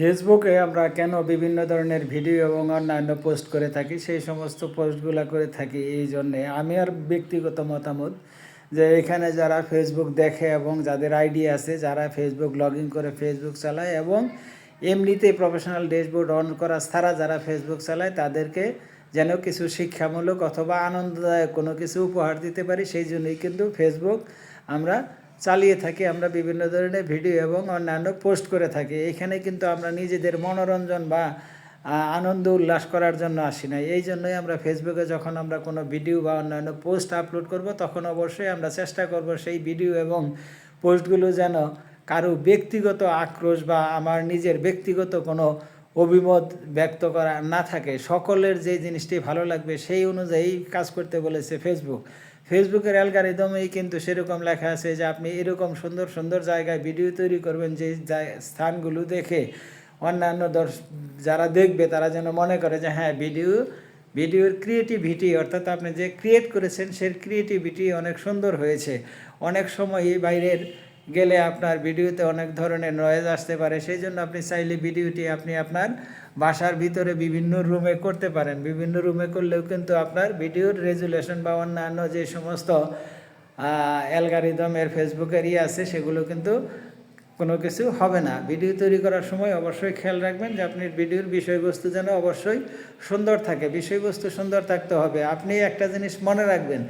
ফেসবুকে আমরা কেন বিভিন্ন ধরনের ভিডিও এবং অন্যান্য পোস্ট করে থাকি, সেই সমস্ত পোস্টগুলো করে থাকি এই জন্যে আমি আর ব্যক্তিগত মতামত যে এখানে যারা ফেসবুক দেখে এবং যাদের আইডি আছে, যারা ফেসবুক লগ করে ফেসবুক চালায় এবং এমনিতেই প্রফেশনাল ড্যাশবোর্ড অন করা ছাড়া যারা ফেসবুক চালায়, তাদেরকে যেন কিছু শিক্ষামূলক অথবা আনন্দদায়ক কোনো কিছু উপহার দিতে পারি, সেই জন্যই কিন্তু ফেসবুক আমরা চালিয়ে থাকি, আমরা বিভিন্ন ধরনের ভিডিও এবং অন্যান্য পোস্ট করে থাকি। এখানে কিন্তু আমরা নিজেদের মনোরঞ্জন বা আনন্দ উল্লাস করার জন্য আসি না। এই জন্যই আমরা ফেসবুকে যখন আমরা কোনো ভিডিও বা অন্যান্য পোস্ট আপলোড করব, তখন অবশ্যই আমরা চেষ্টা করব সেই ভিডিও এবং পোস্টগুলো যেন কারও ব্যক্তিগত আক্রোশ বা আমার নিজের ব্যক্তিগত কোনো অভিমত ব্যক্ত করা না থাকে। সকলের যে জিনিসটি ভালো লাগবে সেই অনুযায়ী কাজ করতে বলেছে ফেসবুক ফেসবুকের অ্যালগারিদমেই কিন্তু সেরকম লেখা আছে যে আপনি এরকম সুন্দর সুন্দর জায়গায় ভিডিও তৈরি করবেন যে স্থানগুলো দেখে অন্যান্য দর্শ, যারা দেখবে তারা যেন মনে করে যে হ্যাঁ ভিডিও ভিডিওর ক্রিয়েটিভিটি অর্থাৎ আপনি যে ক্রিয়েট করেছেন, সেই ক্রিয়েটিভিটি অনেক সুন্দর হয়েছে। অনেক সময়ই বাইরের গেলে আপনার ভিডিওতে অনেক ধরনের নয়েজ আসতে পারে। সেই জন্য আপনি চাইলে ভিডিওটি আপনি আপনার বাসার ভিতরে বিভিন্ন রুমে করতে পারেন। বিভিন্ন রুমে করলেও কিন্তু আপনার ভিডিওর রেজুলেশন বা অন্যান্য যে সমস্ত অ্যালগারিদমের ফেসবুকের ইয়ে আছে, সেগুলো কিন্তু কোনো কিছু হবে না। ভিডিও তৈরি করার সময় অবশ্যই খেয়াল রাখবেন যে আপনি ভিডিওর বিষয়বস্তু যেন অবশ্যই সুন্দর থাকে। বিষয়বস্তু সুন্দর থাকতে হবে। আপনি একটা জিনিস মনে রাখবেন,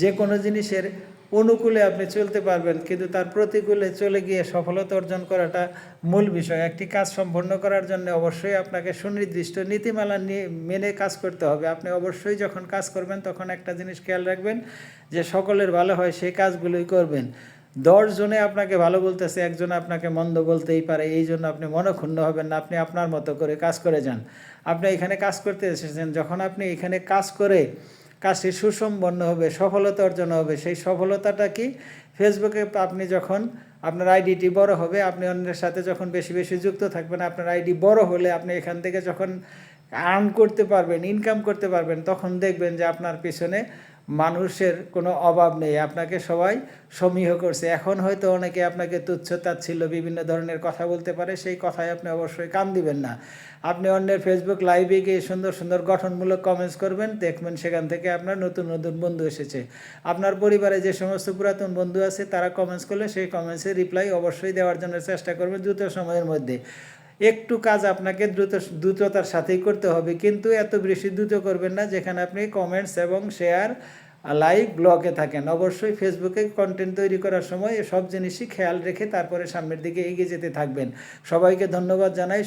যে কোনো জিনিসের অনুকূলে আপনি চলতে পারবেন, কিন্তু তার প্রতিকূলে চলে গিয়ে সফলতা অর্জন করাটা মূল বিষয়। একটি কাজ সম্পন্ন করার জন্য অবশ্যই আপনাকে সুনির্দিষ্ট নীতিমালা নিয়ে মেনে কাজ করতে হবে। আপনি অবশ্যই যখন কাজ করবেন, তখন একটা জিনিস খেয়াল রাখবেন, যে সকলের ভালো হয় সেই কাজগুলোই করবেন। দশ জনে আপনাকে ভালো বলতেছে, একজন আপনাকে মন্দ বলতেই পারে, এই জন্য আপনি মনক্ষুণ্ণ হবেন না, আপনি আপনার মতো করে কাজ করে যান। আপনি এখানে কাজ করতে এসেছেন, যখন আপনি এখানে কাজ করে কাজটি সুসম্পন্ন হবে, সফলতা অর্জন হবে। সেই সফলতাটা কি? ফেসবুকে আপনি যখন আপনার আইডিটি বড় হবে, আপনি অন্যের সাথে যখন বেশি বেশি যুক্ত থাকবেন, আপনার আইডি বড় হলে আপনি এখান থেকে যখন আর্ন করতে পারবেন ইনকাম করতে পারবেন, তখন দেখবেন যে আপনার পিছনে মানুষের কোনো অভাব নেই, আপনাকে সবাই সমীহ করছে। এখন হয়তো অনেকে আপনাকে তুচ্ছ তাচ্ছিল্য বিভিন্ন ধরনের কথা বলতে পারে, সেই কথায় আপনি অবশ্যই কান দিবেন না। আপনি অন্যের ফেসবুক লাইভে গিয়ে সুন্দর সুন্দর গঠনমূলক কমেন্টস করবেন, দেখবেন সেখান থেকে আপনার নতুন নতুন বন্ধু এসেছে। আপনার পরিবারে যে সমস্ত পুরাতন বন্ধু আছে, তারা কমেন্টস করলে সেই কমেন্টসের রিপ্লাই অবশ্যই দেওয়ার জন্য চেষ্টা করবেন দ্রুত সময়ের মধ্যে। একটু কাজ আপনাকে দ্রুত, দ্রুততার সাথেই করতে হবে। কিন্তু এত বেশি দ্রুত করবেন না, যেখানে আপনি কমেন্টস এবং শেয়ার লাইভ ব্লগে থাকেন। অবশ্যই ফেসবুকে কন্টেন্ট তৈরি করার সময় সব জিনিসই খেয়াল রেখে তারপরে সামনের দিকে এগিয়ে যেতে থাকবেন। সবাইকে ধন্যবাদ জানাই।